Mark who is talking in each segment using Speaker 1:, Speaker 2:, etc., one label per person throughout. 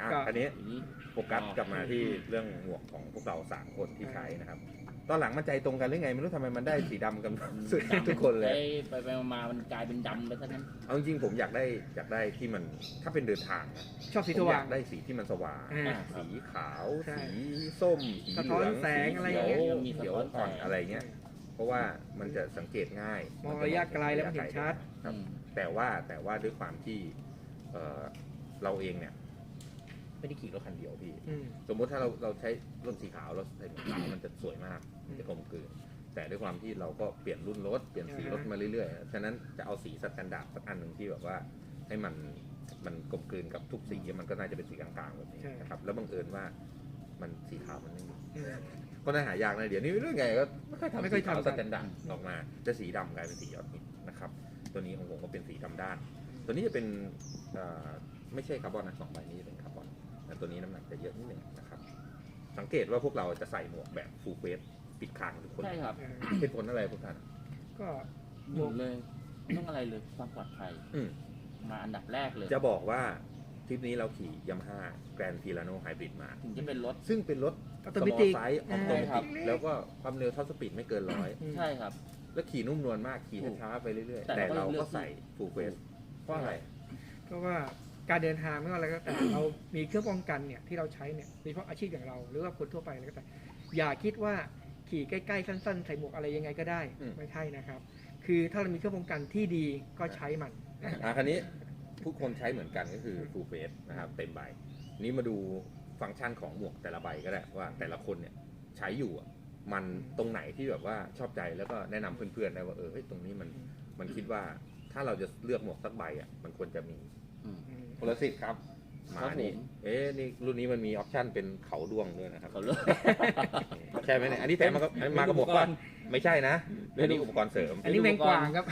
Speaker 1: อะ
Speaker 2: ก็
Speaker 1: อันนี้
Speaker 3: ทีนี้
Speaker 1: โฟกัสกลับมาที่เรื่องหมวกของพวกเราสามคนที่ใช้นะครับ ตอนหลังมันใจตรงกันหรือไงไม่รู้ทำไมมันได้สีดำกันทุกคนเลย
Speaker 3: ไปไปๆมาๆมันกลายเป็นดำไปซะงั้น
Speaker 1: เอาจริงๆผมอยากได้อยากได้ที่มันถ้าเป็นเดินทางนะ
Speaker 2: ชอบสี
Speaker 1: ผ
Speaker 2: ส
Speaker 1: มอ
Speaker 2: ว่าง
Speaker 1: ยากได้สีที่มันสว่าง
Speaker 2: อ่า
Speaker 1: สีขาว
Speaker 2: ใช่
Speaker 1: สีส้มสี
Speaker 2: สะ
Speaker 1: เห
Speaker 2: ท้อน
Speaker 1: ลือง
Speaker 2: แสง
Speaker 1: สี
Speaker 2: อะไร
Speaker 1: เขี
Speaker 2: อ
Speaker 1: ยว
Speaker 2: ย่างเงี้ย
Speaker 3: มีสะ
Speaker 1: เขียว
Speaker 3: ท้อน
Speaker 1: อ่อน
Speaker 3: แสง
Speaker 1: อะไรเงี้ย เพราะว่ามันจะสังเกตง่าย
Speaker 2: มองระยะไกลแล้วมันเห็นชัด
Speaker 1: ครับ
Speaker 3: อืม
Speaker 1: แต่ว่าแต่ว่าด้วยความที่เอ่อเราเองเนี่ย ไม่ได้ขี่รถคันเดียวพี่
Speaker 2: อืม
Speaker 1: สมมุติถ้าเราเราใช้รถสีขาวเราใส่หมวกขาวมันจะสวยมากมันจะกลมกลืนแต่ด้วยความที่เราก็เปลี่ยนรุ่นรถเปลี่ยนสีรถมาเรื่อยๆ ฉะนั้นจะเอาสีสแตนดาร์ดสักอันหนึ่งที่แบบว่าให้มันมันกลมกลืนกับทุกสีมันก็น่าจะเป็นสีกลางๆแบบนี้
Speaker 2: ใช่
Speaker 1: นะครับแล้วบังเอิญว่ามันสีขาวมันไม่มี
Speaker 2: อืม
Speaker 1: ก็น่าหายากนะเดี๋ยวนี้ไม่รู้ไงก็ไม่ค่อยทำ
Speaker 2: ไม่ค่อย
Speaker 1: สีขาว
Speaker 2: ทำ
Speaker 1: สแตนดาร์ดออกมาจะสีดำกลายเป็นสียอดฮิตนะครับตัวนี้ของผมก็เป็นสีดำด้าน ตัวนี้จะเป็นเอ่อไม่ใช่คาร์บอนนะสองใบนี้เป็นคาร์บอน แต่ตัวนี้น้ำหนักจะเยอะนิดหนึ่งนะครับ สังเกตว่าพวกเราจะใส่หมวกแบบฟูลเฟสปิดคางทุกคน
Speaker 3: ใช่ครับ
Speaker 2: อ่า
Speaker 1: เป็นผลอะไรพวกท่าน
Speaker 2: ก็
Speaker 3: หนึ่งเลยไม่ต้องอะไรเลยความปลอดภัย
Speaker 1: อืม
Speaker 3: มาอันดับแรกเลย
Speaker 1: จะบอกว่าทริปนี้เราขี่ย a ม a ่าแกรนด์ทีลาโนไฮบริดมา
Speaker 3: ถึงจะเป็นรถ
Speaker 1: ซึ่งเป็นรถ
Speaker 2: อัตโนมัติ
Speaker 1: ไซส์ออโตเม
Speaker 3: ครั
Speaker 1: ติ
Speaker 3: บ
Speaker 1: กแล้วก็ความเร็วท็อปสปีดไม่เกินร้อย
Speaker 2: อืม
Speaker 3: ใช่ครับ
Speaker 1: แล้วขี่นุ่มนวลมากขี่ช้าๆไปเรื่อยๆ
Speaker 3: แต่
Speaker 1: แต่
Speaker 3: เรา
Speaker 1: เรา
Speaker 3: ก็เลื
Speaker 1: ก็
Speaker 3: อก
Speaker 1: ใส่ฟูลเฟสเพราะอะไร
Speaker 2: เพราะว่า การเดินทางไม่ว่าอะไรก็แต่เรามีเครื่องป้องกันเนี่ยที่เราใช้เนี่ยโดยเฉพาะอาชีพอย่างเรา หรือว่าคนทั่วไปอะไรก็แต่อย่าคิดว่าขี่ใกล้ๆสั้นๆใส่หมวกอะไรยังไงก็ได้
Speaker 1: อืม
Speaker 2: ไม่ใช่นะครับ คือถ้าเรามีเครื่องป้องกันที่ดีก็ใช้มัน
Speaker 1: อะคันนี้ทุกคนใช้เหมือนกันก็คือ full face นะครับเต็มใบ นี้มาดูฟังก์ชันของหมวกแต่ละใบก็ได้ว่าแต่ละคนเนี่ยใช้อยู่อะมันตรงไหนที่แบบว่าชอบใจแล้วก็แนะนำเพื่อนๆได้ว่าเออเฮ้ยตรงนี้มันมันคิดว่าถ้าเราจะเลือกหมวกสักใบอะมันควรจะมี
Speaker 3: อืม
Speaker 2: อืม
Speaker 1: คนละสิทธิ์ครับ
Speaker 3: ครั
Speaker 1: มา
Speaker 3: บผม
Speaker 1: นี่เอ๊ะนี่รุ่นนี้มันมีออปชั่นเป็นเขาดวงด้วยนะครับ
Speaker 3: เขาเลือก
Speaker 1: ใช่ไหมเนี่ยอันนี้แต่มากับอันนี้มากับหมวกก่อนไม่ใช่นะอันนี้อุปกรณ์เสริม
Speaker 2: อันนี้แมงกวางครับ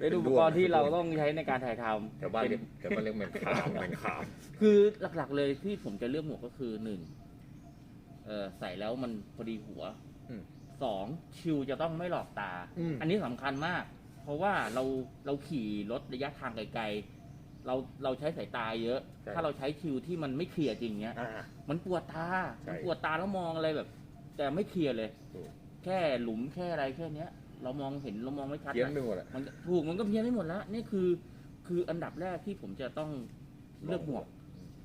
Speaker 3: เป็นอุปกรณ์ที่เราต้องใช้ในการถ่ายทำ
Speaker 1: แต่บ้านเรียกแต่บ้านเรียกแมงขามแมงขาม
Speaker 3: คือหลักๆเลยที่ผมจะเลือกหมวกก็คือหนึ่งเออใส่แล้วมันพอดีหัว
Speaker 1: อืม
Speaker 3: สองชิวจะต้องไม่หลอกตา
Speaker 1: อืม
Speaker 3: อันนี้สำคัญมาก เพราะว่าเราเราขี่รถระยะทางไกลๆ เราเราใช้สายตาเยอะ
Speaker 1: ใช่
Speaker 3: ถ้าเราใช้ชิวที่มันไม่เคลียร์จริงเนี้ย
Speaker 1: อ่า
Speaker 3: มันปวดตา
Speaker 1: ใช่
Speaker 3: มันปวดตาแล้วมองอะไรแบบ แต่ไม่เคลียร์เลย
Speaker 1: ถูก
Speaker 3: แค่หลุมแค่อะไรแค่เนี้ย เรามองเห็นเรามองไม่ชัด
Speaker 1: เพี้ยน
Speaker 3: นะ
Speaker 1: ไปหมดอะ
Speaker 3: มันถูกมันก็เพี้ยนไม่หมดแล้วนี่คือ คืออันดับแรกที่ผมจะต้องเลือกหมวก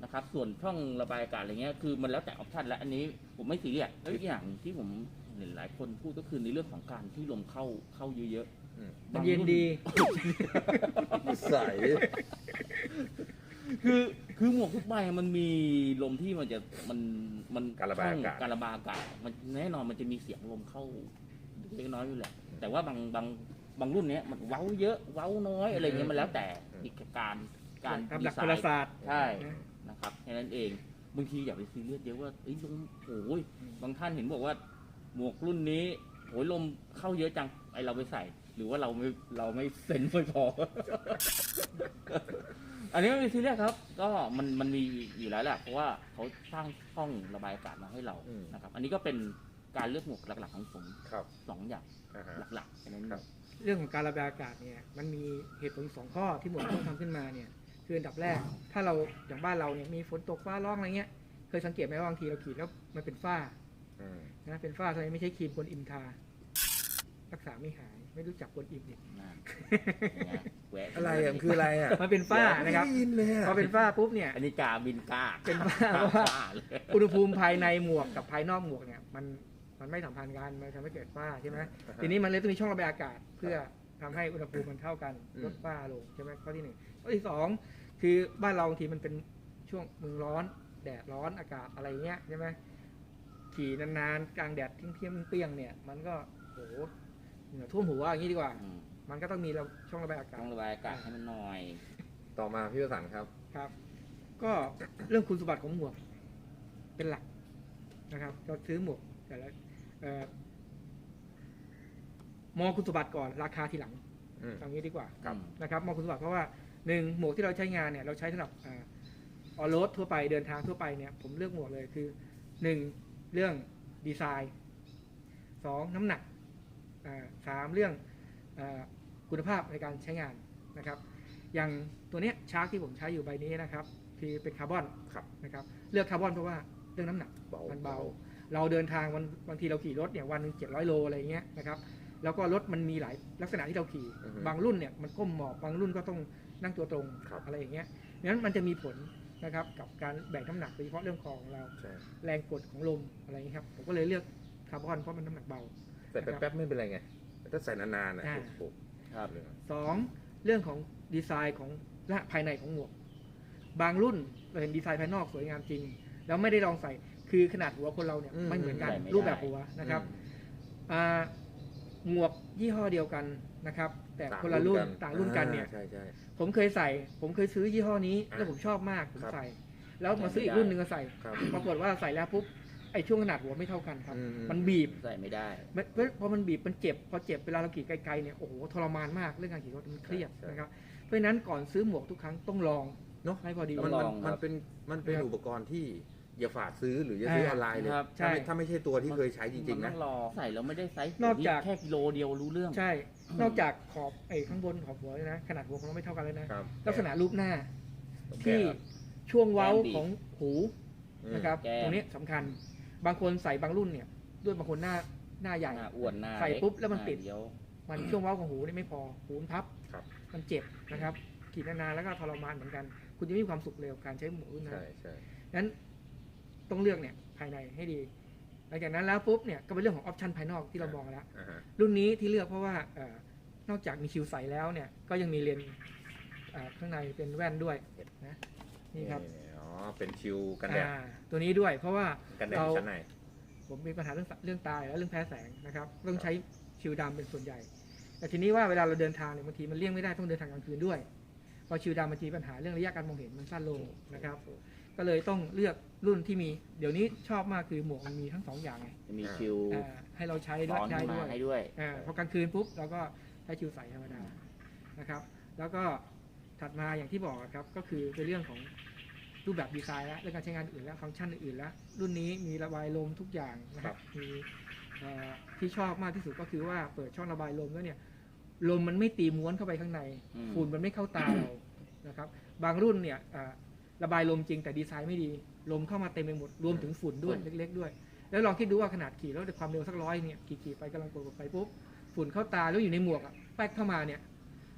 Speaker 3: นะครับ ส่วนช่องระบายอากาศอะไรเงี้ยคือมันแล้วแต่ออปชันแล้วอันนี้ผมไม่ซีเรียสแล้วอีกอย่างที่ผมเห็นหลายคนพูดก็คือในเรื่องของการที่ลมเข้าเข้าเยอะ
Speaker 1: อืม
Speaker 3: ๆ
Speaker 2: มันเย็นดี
Speaker 1: ใส
Speaker 3: คือคือหมวกทุกใบมันมีลมที่มันจะมันมัน
Speaker 1: การระบายอากาศ
Speaker 3: ช่งการระบายอากาศมันแน่นอนมันจะมีเสียงลมเข้าเล็กน้อยอยู่แหละ แต่ว่าบางบางบางรุ่นเนี้ยมันเว้าเยอะเว้าน้อยอะไรเงี้ยมันแล้วแต่อีกการการ
Speaker 2: ตาม
Speaker 3: ดี
Speaker 2: หลัก
Speaker 3: ไซ
Speaker 2: โหรา
Speaker 3: น์
Speaker 2: ศาสตร์
Speaker 3: ใช่
Speaker 2: นะ
Speaker 3: นะครับแค่นั้นเองบางทีอย่าไปซีเรียสเยอะว่าเอ้ยลมโอ้ยบางท่านเห็นบอกว่า หมวกรุ่นนี้โอ้ยลมเข้าเยอะจังไอเราไปใส่ห รือว่าเราไม่เราไม่เซนส์ไม่พอ อันนี้ไม่ซีเรียสครับ ก็มันมันมีอยู่แล้วแหละเพราะว่าเขาสร้างช่องระบายอากาศมาให้เรา
Speaker 1: อืม
Speaker 3: นะครับ อันนี้ก็เป็นการเลือกหมวกหลักๆของผม
Speaker 1: ครับ
Speaker 3: สองอย่าง
Speaker 1: อ่าฮะ
Speaker 3: หลักๆแค่นั้น
Speaker 1: ครับ
Speaker 2: เรื่องของการระบายอากาศเนี่ยมันมีเหตุผลสองข้อที่หมวดต้องทำขึ้นมาเนี่ยคืออันดับแรก ถ้าเราอย่างบ้านเราเนี่ยมีฝนตกฟ้าร้องอะไรเงี้ยเคยสังเกตไหมว่าบางทีเราขี่แล้วมันเป็นฝ้า
Speaker 1: อืม
Speaker 2: นะเป็นฝ้าทำไมไม่ใช่ครีมกวนอิมทา รักษาไม่หาย ไม่รู้จักกวนอิมเนี่ย
Speaker 3: นะนะแหวะ
Speaker 1: อะไรอะมันคืออะไรอะ
Speaker 2: มันเป็นฝ้านะครับ
Speaker 1: ไม่ได้ยินเลยอะ
Speaker 2: พอเป็นฝ้าปุ๊บเนี่ย
Speaker 3: อันนี้กาบินกา
Speaker 2: เป็นฝ้าเพราะว่า
Speaker 3: กาเลย
Speaker 2: อุณหภูมิภายในหมวกกับภายนอกหมวกเนี่ยมันมันไม่สัมพันธ์กันมันทำให้เกิดฝ้าใช่ไหม
Speaker 1: อ่าฮะ
Speaker 2: ทีนี้มันเลยต้องมีช่องระบายอากาศ เพื่อทำให้อุณหภูมิมันเท่ากัน
Speaker 1: อืม
Speaker 2: ลดฝ้าลงใช่ไหมข้อที่หนึ่งข้อที่สองคือบ้านเราบางทีมันเป็นช่วงเมืองร้อนแดดร้อนอากาศอะไรเงี้ยใช่ไหมขี่นานๆกลางแดดเที่ยงๆเปรี้ยงๆเนี่ย มันก็โห เหงื่อท่วมหัวอย่างนี้ดีกว่า
Speaker 3: อืม
Speaker 2: มันก็ต้องมีเราช่องระบายอากาศ
Speaker 3: ต้องระบายอากาศให้มันหน่อย
Speaker 1: ต่อมาพี่ประสันครับ
Speaker 2: ครับ ก็เรื่องคุณสมบัติของหมวก เป็นหลักนะครับเราซื้อหมวกแต่ละเอ่อมองคุณสมบัติก่อนราคาทีหลัง
Speaker 1: อืม
Speaker 2: เอางี้ดีกว่า
Speaker 1: ครับ
Speaker 2: นะครับมองคุณสมบัติเพราะว่าหนึ่งหมวกที่เราใช้งานเนี่ยเราใช้สำหรับออโรดทั่วไปเดินทางทั่วไปเนี่ยผมเลือกหมวกเลยคือหนึ่งเรื่องดีไซน์สองน้ำหนักอ่า สามเรื่องอาคุณภาพในการใช้งานนะครับ อย่างตัวเนี้ยชาร์กที่ผมใช้อยู่ใบนี้นะครับคือเป็นคาร์บอน
Speaker 1: ครับ
Speaker 2: นะครับเลือกคาร์บอนเพราะว่าเรื่องน้ำหนัก
Speaker 1: เบา
Speaker 2: มันเบา เราเดินทางวันบางทีเราขี่รถเนี่ยวันหนึ่งเจ็ดร้อยโลอะไรเงี้ยนะครับแล้วก็รถมันมีหลายลักษณะที่เราขี่
Speaker 1: อือฮึ
Speaker 2: บางรุ่นเนี่ยมันก้มหมอบบางรุ่นก็ต้องนั่งตัวตรง
Speaker 1: ครับ
Speaker 2: อะไรอย่างเงี้ยนั้นมันจะมีผลนะครับกับการแบ่งน้ำหนักโดยเฉพาะเรื่องของเรา
Speaker 1: ใช่
Speaker 2: แรงกดของลมอะไรอย่างเงี้ยครับผมก็เลยเลือกคาร์บอนเพราะมันน้ำหนักเบา
Speaker 1: ใส่แป๊บๆไม่เป็นไรไงแต่ถ้าใส่นานๆนะ
Speaker 2: อ่า
Speaker 1: โอ้โห
Speaker 3: ครับ
Speaker 1: เรื่อง
Speaker 2: สองเรื่องของดีไซน์ของและภายในของหมวก บางรุ่นเราเห็นดีไซน์ภายนอกสวยงามจริง แล้วไม่ได้ลองใส่คือขนาดหัวคนเราเนี่ยไม่เหมือนกัน
Speaker 3: ใส่ไม่ได้
Speaker 2: รูปแบบหัวนะครับอ่าหมวกยี่ห้อเดียวกันนะครับ แต่คนละรุ่นต่างรุ่นกันเนี่ย
Speaker 1: อ่าใช่ใช่
Speaker 2: ผมเคยใส่ ผมเคยซื้อยี่ห้อนี้
Speaker 1: อ่า
Speaker 2: แล้วผมชอบมากผม
Speaker 1: ครับ
Speaker 2: ใส่ แล้วมาซื้ออีกรุ่นหนึ่งก็ใส่
Speaker 1: ครับ
Speaker 2: ปรากฏว่าใส่แล้วปุ๊บ ไอ้ช่วงขนาดหัวไม่เท่ากันครับ
Speaker 1: อืม
Speaker 2: มันบีบ
Speaker 3: ใส่ไม่ได้
Speaker 2: ไม่เพราะพอมันบีบมันเจ็บพอเจ็บเวลาเราขี่ไกลๆเนี่ยโอ้โหทรมานมากเรื่องการขี่รถมันเครียด
Speaker 1: ใช่
Speaker 2: นะครับเพราะฉะนั้นก่อนซื้อหมวกทุกครั้งต้องลอง
Speaker 1: เนาะ
Speaker 2: ให้พอดี
Speaker 3: ต้
Speaker 1: มั
Speaker 3: อนงล
Speaker 1: มัน
Speaker 3: อง
Speaker 1: มันเป็นมันเป็น
Speaker 2: ครับ
Speaker 1: อุปกรณ์ที่อย่าฝาดซื้อหรืออย่าซื้อออนไลน์เลย
Speaker 3: ครับ
Speaker 1: ถ้าไม่
Speaker 2: ใช่
Speaker 1: ถ้าไม่ใช่ตัวที่เคยใช้จริง ๆ
Speaker 3: มั
Speaker 1: นะ
Speaker 3: ต้องรอใส่แล้วไม่ได้ไซส์
Speaker 2: นอกจาก
Speaker 3: แค่กิโลเดียวรู้เรื่อง
Speaker 2: ใช่ นอกจากขอบไอ้ข้างบนขอบหัวเลยนะขนาดหัวของเราไม่เท่ากันเลยนะ
Speaker 1: ครับ
Speaker 2: ลักษณะรูปหน้า
Speaker 1: แก้
Speaker 2: ที่
Speaker 1: ครับ
Speaker 2: ช่วงเว้า
Speaker 3: แก้มดี
Speaker 2: ของหู
Speaker 1: อืม
Speaker 2: นะครับ
Speaker 3: แก้ม
Speaker 2: ตรงนี้สำคัญ บางคนใส่บางรุ่นเนี่ย ด้วยบางคนหน้าหน้าใหญ่
Speaker 3: หน้าอ้วนหน้า
Speaker 2: ใส่
Speaker 3: เก
Speaker 2: ปุ๊บแล้วมัน
Speaker 3: หา
Speaker 2: ติด
Speaker 3: เดียว
Speaker 2: มันช่วงเว้าของหูนี่ไม่พอหูมันพับ
Speaker 1: ครับ
Speaker 2: มันเจ็บนะครับขี่นานๆแล้วก็ทรมานเหมือนกัน คุณจะไม่มีความสุขเลยกับการใช้หมวกรุ่นนั้น
Speaker 1: ใช่ใช่
Speaker 2: นั้นต้องเลือกเนี่ยภายในให้ดี หลังจากนั้นแล้วปุ๊บเนี่ยก็เป็นเรื่องของออปชันภายนอกที่เรามองแล้ว
Speaker 1: อ่าฮะ
Speaker 2: รุ่นนี้ที่เลือกเพราะว่าเออนอกจากมีชิวใสแล้วเนี่ยก็ยังมีเลนส์อ่าข้างในเป็นแว่นด้วยนะนี่ครับ
Speaker 1: นี่อ๋อ เป็นชิวกันแดด
Speaker 2: อ่าตัวนี้ด้วย เพราะว่า
Speaker 1: กันแดด
Speaker 2: เรา
Speaker 1: ชั้นใน
Speaker 2: ผมมีปัญหาเรื่องสเรื่องตาและเรื่องแพ้แสงนะครับต้องใช้ชิวดำเป็นส่วนใหญ่ แต่ทีนี้ว่าเวลาเราเดินทางเนี่ยบางทีมันเลี่ยงไม่ได้ต้องเดินทางกลางคืนด้วยพอชิวดำบางทีปัญหาเรื่องระยะการมองเห็นมันสั้นลงนะครับ ก็เลยต้องเลือกรุ่นที่มี เดี๋ยวนี้ชอบมากคือหมวกมันมีทั้งสองอย่างไง
Speaker 3: จะมีคิว
Speaker 2: อ่าให้เราใช้ด้
Speaker 3: ซ้
Speaker 2: วย
Speaker 3: อน
Speaker 2: ได้
Speaker 3: ขึ้น
Speaker 2: ด้
Speaker 3: มา
Speaker 2: วย
Speaker 3: ให้ด้วย
Speaker 2: อ่าพอกลางคืนปุ๊บเราก็ใช้ชิวใสธรรมดานะครับ แล้วก็ถัดมาอย่างที่บอกครับก็คือเป็นเรื่องของ รูปแบบดีไซน์แล้วเรื่องการใช้งานอื่นแล้วฟังก์ชันอื่นแล้ว รุ่นนี้มีระบายลมทุกอย่างนะครับมีเอ่อที่ชอบมากที่สุดก็คือว่าเปิดช่องระบายลมแล้วเนี่ยลมมันไม่ตีม้วนเข้าไปข้างใน
Speaker 3: อืม
Speaker 2: ฝุ่นมันไม่เข้าตาเรานะครับ บางรุ่นเนี่ยอ่าระบายลมจริงแต่ดีไซน์ไม่ดี ลมเข้ามาเต็มไปหมดรวมถึงฝุ่นด้วยเล็ก ๆ ด้วย แล้วลองคิดดูว่าขนาดขี่รถด้วยความเร็วสักร้อยเนี่ยขี่ๆไปกำลังกดๆไปปุ๊บฝุ่นเข้าตาแล้วอยู่ในหมวกอะแป๊กเข้ามาเนี่ย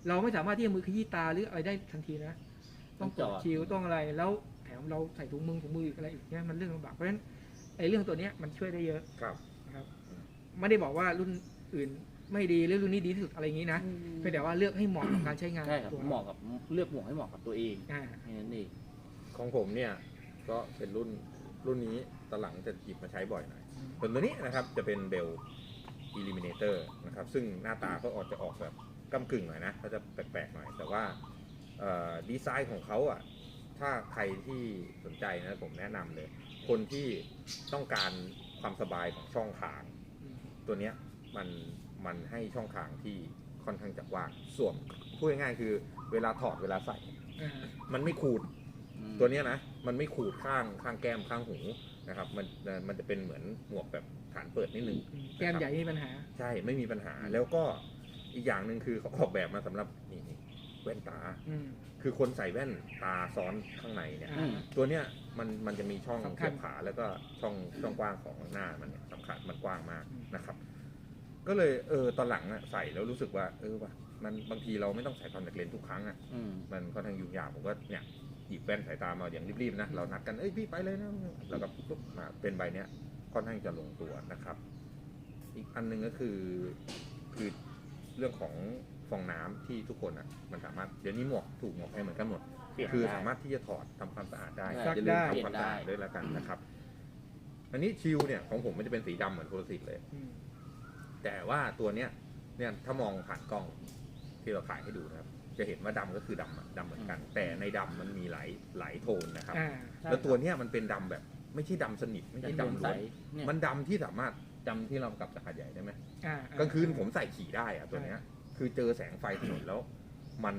Speaker 2: เราไม่สามารถที่จะมือขยี้ตาหรืออะไรได้ทันทีนะ ต้องกดคิวต้องอะไรแล้วแถมเราใส่ถุงมือถุงมืออีกอะไรอีกเนี่ยมันเรื่องลำบากเพราะฉะนั้นไอ้เรื่องตัวเนี้ยมันช่วยได้เยอะ
Speaker 1: ครับ
Speaker 2: นะครับ ไม่ได้บอกว่ารุ่นอื่นไม่ดีหรือรุ่นนี้ดีที่สุดอะไรอย่างนี้นะเพียงแต่ว่าเลือกให้เหมาะกับการใช้งาน
Speaker 3: ใช่ครับ
Speaker 2: ตัว
Speaker 3: เหมาะกับเลือกหมวกให้เหมาะกับตัวเอง
Speaker 2: อ่า
Speaker 3: แค่นั้นเอง
Speaker 1: ของผมเนี่ยก็เป็นรุ่นรุ่นนี้ตอนหลังจะหยิบมาใช้บ่อยหน่อยส่วนตัวนี้นะครับจะเป็นเบล Eliminator นะครับ ซึ่งหน้าตาก็ออกจะออกแบบก้ากึ่งหน่อยนะก็จะแปลกๆหน่อย แต่ว่าเอ่อ ดีไซน์ของเขาอะถ้าใครที่สนใจนะผมแนะนำเลย คนที่ต้องการความสบายของช่องคาง
Speaker 2: อืม
Speaker 1: ตัวเนี้ยมันมันให้ช่องคางที่ค่อนข้างจะกว้างสวมพูดง่ายๆคือเวลาถอดเวลาใส่
Speaker 2: อ่า
Speaker 1: มันไม่ขูด
Speaker 3: อืม
Speaker 1: ตัวเนี้ยนะ มันไม่ขูดข้างข้างแก้มข้างหูนะครับ มันมันจะเป็นเหมือนหมวกแบบฐานเปิดนิดนึง
Speaker 2: อืมแก้มใหญ่มีปัญหา
Speaker 1: ใช่ไม่มีปัญหาแล้วก็อีกอย่างหนึ่งคือเขาออกแบบมาสำหรับนี่นี่ แว่นตา
Speaker 2: อืม
Speaker 1: คือคนใส่แว่นตาซ้อนข้างในเนี่ย
Speaker 2: อ่า
Speaker 1: ตัวเนี้ยมันมันจะมีช่อง
Speaker 2: สำคัญ
Speaker 1: เสียบขาแล้วก็ช่องช่องกว้างของหน้ามันเนี่ยสำคัญมันกว้างมาก
Speaker 2: อืม
Speaker 1: นะครับ ก็เลยเออตอนหลังอะใส่แล้วรู้สึกว่า เออว่ะมันบางทีเราไม่ต้องใส่คอนแทคเลนส์ทุกครั้งอะ
Speaker 3: อืม
Speaker 1: มันค่อนข้างยุ่งยากผมก็เนี่ยหยิบแว่นสายตามาอย่างรีบๆนะเรานัดกันเอ้ยพี่ไปเลยนะแล้วก็ปุ๊บมาเป็นใบเนี้ยค่อนข้างจะลงตัวนะครับ อีกอันหนึงก็คือคือเรื่องของ ฟองน้ำที่ทุกคนอะมันสามารถเดี๋ยวนี้หมวกถูกหมวกให้เหมือนกันหมด
Speaker 3: เปลี่ยน
Speaker 1: คือ
Speaker 3: ได้
Speaker 1: สามารถที่จะถอดทำความสะอาดได้
Speaker 3: ซั
Speaker 1: อย่ากลืม
Speaker 2: ได้
Speaker 1: ทำความสะอาด
Speaker 3: เปลี่ยนได้
Speaker 1: ด้วยแล้วกันนะครับ อันนี้ชิลเนี่ยของผมมันจะเป็นสีดำเหมือนโทรสิตเลย
Speaker 2: อืม
Speaker 1: แต่ว่าตัวเนี้ยเนี่ยถ้ามองผ่านกล้องที่เราถ่ายให้ดูนะครับ จะเห็นว่าดำก็คือดำอะดำเหมือนกัน แต่ในดำมันมีหลายหลายโทนนะครับ
Speaker 2: อ่า
Speaker 3: ใช่
Speaker 1: แล้วตัวเนี้ยมันเป็นดำแบบ ไม่ใช่ดำสนิทไม่
Speaker 3: จะ
Speaker 1: ใช่
Speaker 3: ดำ
Speaker 1: ดำ
Speaker 3: ใส
Speaker 1: ล้วน
Speaker 3: เนี่ย
Speaker 1: มันดำที่สามารถดำที่เรากลับจากหาดใหญ่ได้ไหม
Speaker 2: อ่าก
Speaker 1: ลางคืนผมใส่ขี่ได้อะตัวเนี้ย คือเจอแสงไฟถนนแล้ว มัน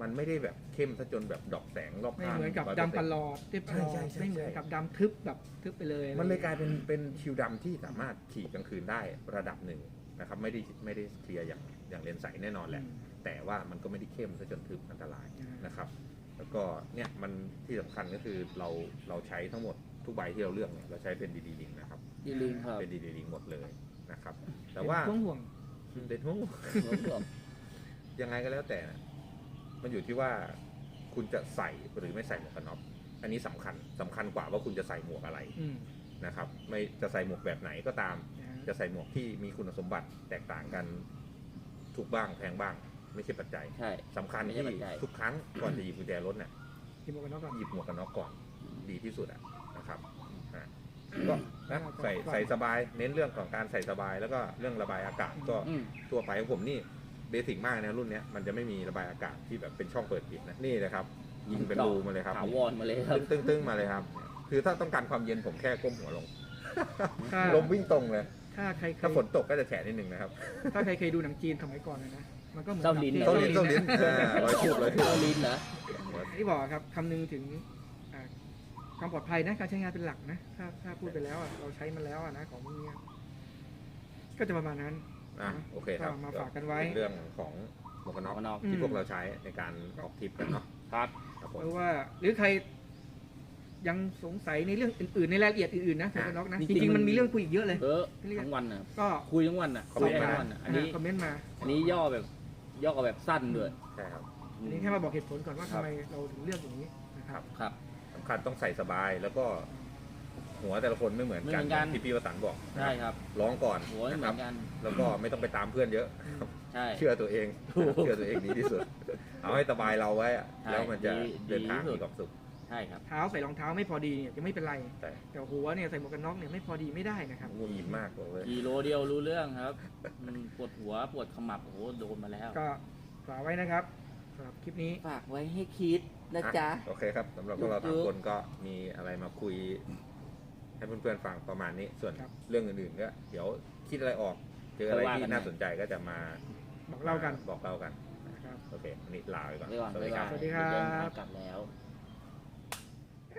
Speaker 1: มันไม่ได้แบบเข้มซะจนแบบดอกแสงรอบ
Speaker 2: ไม่
Speaker 1: ข้าง
Speaker 2: เหมือนกับ
Speaker 1: 100%
Speaker 2: ดำปลอดเรียบร้อย
Speaker 1: ใช่ใช่ใช่
Speaker 2: ไม่เหมือนกับดำทึบแบบทึบไปเลย
Speaker 1: มันเลยกลายเป็นเป็นชิวดำที่สามารถขี่กลางคืนได้ระดับหนึ่งนะครับไม่ได้ไม่ได้เคลียร์อย่างอย่างเลนส์ใสแน่นอนแหละ แต่ว่ามันก็ไม่ได้เข้มซะจนทึบอันตราย
Speaker 2: อืม
Speaker 1: นะครับ แล้วก็เนี่ยมันที่สำคัญก็คือเราเราใช้ทั้งหมดทุกใบที่เราเลือกเนี่ยเราใช้เป็นดีดีลิงนะครับ
Speaker 3: ดีลิงครับ
Speaker 1: เป็นดีดีลิงหมดเลยนะครับ แต่ว่า
Speaker 2: ห่วงห่วง
Speaker 1: เด็ดห่วง
Speaker 3: หัว เปลือก
Speaker 1: ยังไงก็แล้วแต่นะมันอยู่ที่ว่าคุณจะใส่หรือไม่ใส่หมวกกันน็อกอันนี้สำคัญสำคัญกว่าว่าคุณจะใส่หมวกอะไร
Speaker 2: อืม
Speaker 1: นะครับ ไม่จะใส่หมวกแบบไหนก็ตาม
Speaker 2: นะฮะ
Speaker 1: จะใส่หมวกที่มีคุณสมบัติแตกต่างกันถูกบ้างแพงบ้าง ไม่ใช่ปัจจัย
Speaker 3: ใช่
Speaker 1: สำคัญ
Speaker 3: ไม่ใช่
Speaker 1: ที่
Speaker 3: ปัจจัย
Speaker 1: ทุกครั้งก่อนจะหยิบกุญแจรถเนี่ย
Speaker 2: ที่หมวกกันน็อกก่อน
Speaker 1: หยิบหมวกกันน็อกก่อนดีที่สุดอะนะครับอะก็ นะใส่ใส่สบายเน้นเรื่องของการใส่สบายแล้วก็เรื่องระบายอากาศก็
Speaker 3: อืม
Speaker 1: ทั่วไปของผมนี่เบสิกมากนะรุ่นเนี้ยมันจะไม่มีระบายอากาศที่แบบเป็นช่องเปิดปิดนะนี่เลยครับ ยิงเป็นรูมาเลยครับ
Speaker 3: ถาวรมาเลยครับ
Speaker 1: ตึ้งตึ้งตึ้งมาเลยครับ คือถ้าต้องการความเย็นผมแค่ก้มหัวลง
Speaker 2: ถ้า
Speaker 1: ลมวิ่งตรงเลย
Speaker 2: ถ้าใครเค
Speaker 1: ถ้ายฝนตกก็จะแฉะนิดนึงนะครับ
Speaker 2: ถ้าใครเคยดูหนังจีนสมัยก่อนเลยนะมันก็เหมือน
Speaker 3: เจ้าลิ้น
Speaker 2: กับ
Speaker 1: ต้นลิ้นต้นลิ้น
Speaker 2: นะ
Speaker 1: อ่าร้อยทูบร้อยทูบ
Speaker 3: เอาลิ้นเหรอ
Speaker 2: ที่บอกครับคำนึงถึงอ่า ความปลอดภัยนะการใช้งานเป็นหลักนะถ้าถ้าพูดไปแล้วอะเราใช้มันแล้วอะนะของพวกเนี้ยก็จะประมาณนั้น
Speaker 1: อะโอเคครับ
Speaker 2: ก็มาฝากกันไว้
Speaker 1: เรื่องของหมวกกันน็อก
Speaker 3: หมวกกันน็อก
Speaker 1: ที่พวกเราใช้ในการออกทริปกันเนาะ
Speaker 3: ครับ
Speaker 1: ครับผม
Speaker 2: เพราะว่า หรือใครยังสงสัยในเรื่องอื่นๆในรายละเอียดอื่นๆนะหมวกกันน็อกนะ
Speaker 3: จ
Speaker 2: จ
Speaker 3: ริงๆ
Speaker 2: ริงๆมัน
Speaker 3: มัน
Speaker 2: มีเรื่องคุยอีกเยอะเลย
Speaker 3: เออทั้งวันน่ะ
Speaker 2: ก็
Speaker 3: คุยทั้งวันน่ะ
Speaker 1: คอมเมนต์
Speaker 3: คุย
Speaker 1: มา
Speaker 3: ทั้งวันน่ะอันนี้
Speaker 2: คอมเมนต์มา
Speaker 3: อันนี้ย่อแบบย่อแบบสั้นด้วย
Speaker 1: ใช่ครับ
Speaker 2: อันนี้แค่มาบอกเหตุผลก่อนว่า
Speaker 3: ครั
Speaker 2: ทำ
Speaker 3: บ
Speaker 2: ไมเราถึงเลือกอย่างนี้นะครับ
Speaker 3: ครับ
Speaker 1: สำ คัญต้องใส่สบาย แล้วก็หัวแต่ละคนไม่เหมือนกัน
Speaker 3: ไม่เหมือนกัน
Speaker 1: ที่พี่วสันต์บอก
Speaker 3: ใช่ครับ
Speaker 1: ร้องก่อน
Speaker 3: หัวไม่
Speaker 1: นะ
Speaker 3: เห
Speaker 1: ค
Speaker 3: มื
Speaker 1: รั
Speaker 3: อบ นกัน
Speaker 1: แล้วก็ไม่ต้องไปตามเพื่อนเยอะ
Speaker 3: ใช่
Speaker 1: เชื่อตัวเองเชื่อตัวเองดีที่สุด เอาให้สบายเราไว้อะ
Speaker 3: ใช่
Speaker 1: แล้วมันจะ
Speaker 3: ดี
Speaker 1: เดินทาง
Speaker 3: ดีที่สุ
Speaker 1: มี
Speaker 3: ด
Speaker 1: ความสุข
Speaker 3: ใช่ครับ
Speaker 2: เท้าใส่รองเท้าไม่พอดีเนี่ยยังไม่เป็นไร
Speaker 1: แต่
Speaker 2: แต่หัวเนี่ยใส่หมวกกันน็อกเนี่ยไม่พอดีไม่ได้นะครับ
Speaker 1: งุนงิดมากบอกเลย
Speaker 3: กิโลเดียวรู้เรื่องครับอืมปวดหัวปวดขมับโอ้โหโดนมาแล้ว
Speaker 2: ก็ฝากไว้นะครับ สำหรับคลิปนี้
Speaker 3: ฝากไว้ให้คิดนะจ๊ะ
Speaker 1: โอเคครับสำหรับพวกเรา
Speaker 3: จุ๊
Speaker 1: สาม
Speaker 3: บ
Speaker 1: คนก็มีอะไรมาคุย ให้เพื่อนๆฟังประมาณนี้ ส่วน
Speaker 2: ครับ
Speaker 1: เรื่องอื่นๆก็เดี๋ยวคิดอะไรออก เจออะไร
Speaker 3: ค่อยว่า
Speaker 1: ที่
Speaker 3: กัน
Speaker 1: น่าสนใจก็จะมา
Speaker 2: บอกเล่ากัน
Speaker 1: บอกเล่ากัน
Speaker 2: นะครับ
Speaker 1: โอเควันนี้ลาไปก่อน
Speaker 3: ไปก่อน
Speaker 1: สวัสดีครับ
Speaker 2: สวัสดีครับ
Speaker 3: เดินทางกลับแล้ว
Speaker 1: ค